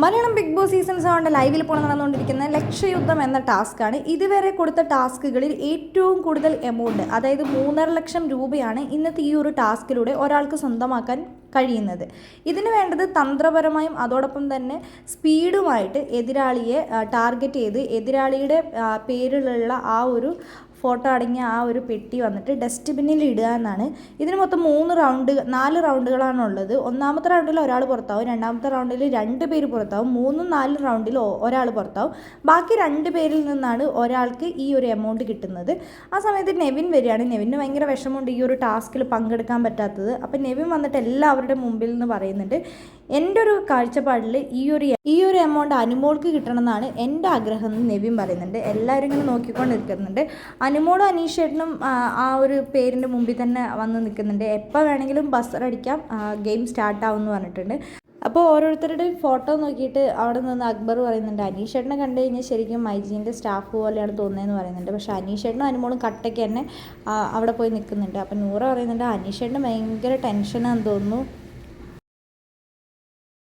Malayalam big boss season സെവന്റെ ലൈവിൽ ഇപ്പോൾ നടന്നുകൊണ്ടിരിക്കുന്ന ലക്ഷയുദ്ധം എന്ന ടാസ്ക്കാണ്. ഇതുവരെ കൊടുത്ത ടാസ്കുകളിൽ ഏറ്റവും കൂടുതൽ എമൗണ്ട് അതായത് മൂന്നര ലക്ഷം രൂപയാണ് ഇന്നത്തെ ഈ ഒരു ടാസ്കിലൂടെ ഒരാൾക്ക് സ്വന്തമാക്കാൻ കഴിയുന്നത്. ഇതിന് വേണ്ടത് തന്ത്രപരമായും അതോടൊപ്പം തന്നെ സ്പീഡുമായിട്ട് എതിരാളിയെ ടാർഗറ്റ് ചെയ്ത് എതിരാളിയുടെ പേരിലുള്ള ആ ഒരു ഫോട്ടോ അടങ്ങിയ ആ ഒരു പെട്ടി വന്നിട്ട് ഡസ്റ്റ്ബിന്നിൽ ഇടുക എന്നാണ്. ഇതിന് മൊത്തം മൂന്ന് റൗണ്ട് നാല് റൗണ്ടുകളാണ് ഉള്ളത് ഒന്നാമത്തെ റൗണ്ടിൽ ഒരാൾ പുറത്താവും രണ്ടാമത്തെ റൗണ്ടിൽ രണ്ട് പേര് പുറത്താവും മൂന്നും നാല് റൗണ്ടിൽ ഒരാൾ പുറത്താവും. ബാക്കി രണ്ട് പേരിൽ നിന്നാണ് ഒരാൾക്ക് ഈ ഒരു എമൗണ്ട് കിട്ടുന്നത്. ആ സമയത്ത് നെവിൻ വരികയാണ്. നെവിന് ഭയങ്കര വിഷമമുണ്ട് ഈ ഒരു ടാസ്കിൽ പങ്കെടുക്കാൻ പറ്റാത്തത്. അപ്പം നെവിൻ വന്നിട്ട് എല്ലാവരുടെ മുമ്പിൽ നിന്ന് പറയുന്നുണ്ട് എന്റെ ഒരു കാഴ്ചപ്പാടിൽ ഈ ഒരു ഈ ഒരു എമൗണ്ട് അനുമോൾക്ക് കിട്ടണമെന്നാണ് എന്റെ ആഗ്രഹം എന്ന് നെവിൻ പറയുന്നുണ്ട്. എല്ലാവരും ഇങ്ങനെ നോക്കിക്കൊണ്ട് നിൽക്കുന്നുണ്ട് അനുമോളും അനീഷേട്ടനും ആ, ഒരു പേരിന്റെ മുമ്പിൽ തന്നെ വന്ന് നിൽക്കുന്നുണ്ട്. എപ്പോൾ വേണമെങ്കിലും ബസ്സർ അടിക്കാം. ഗെയിം സ്റ്റാർട്ട് ആവും എന്ന് പറഞ്ഞിട്ടുണ്ട്. അപ്പോൾ ഓരോരുത്തരുടെയും ഫോട്ടോ നോക്കിയിട്ട് അവിടെ നിന്ന് അക്ബർ പറയുന്നുണ്ട് അനീഷേട്ടനെ കണ്ടു കഴിഞ്ഞാൽ ശരിക്കും മൈജീന്റെ സ്റ്റാഫ് പോലെയാണ് തോന്നുന്നതെന്ന് പറയുന്നുണ്ട്. പക്ഷേ അനീഷേട്ടനും അനുമോളും കട്ടയ്ക്ക് തന്നെ അവിടെ പോയി നിൽക്കുന്നുണ്ട്. അപ്പോൾ നൂറ പറയുന്നുണ്ട് അനീഷേട്ടന് ഭയങ്കര ടെൻഷനാണെന്ന് തോന്നുന്നു.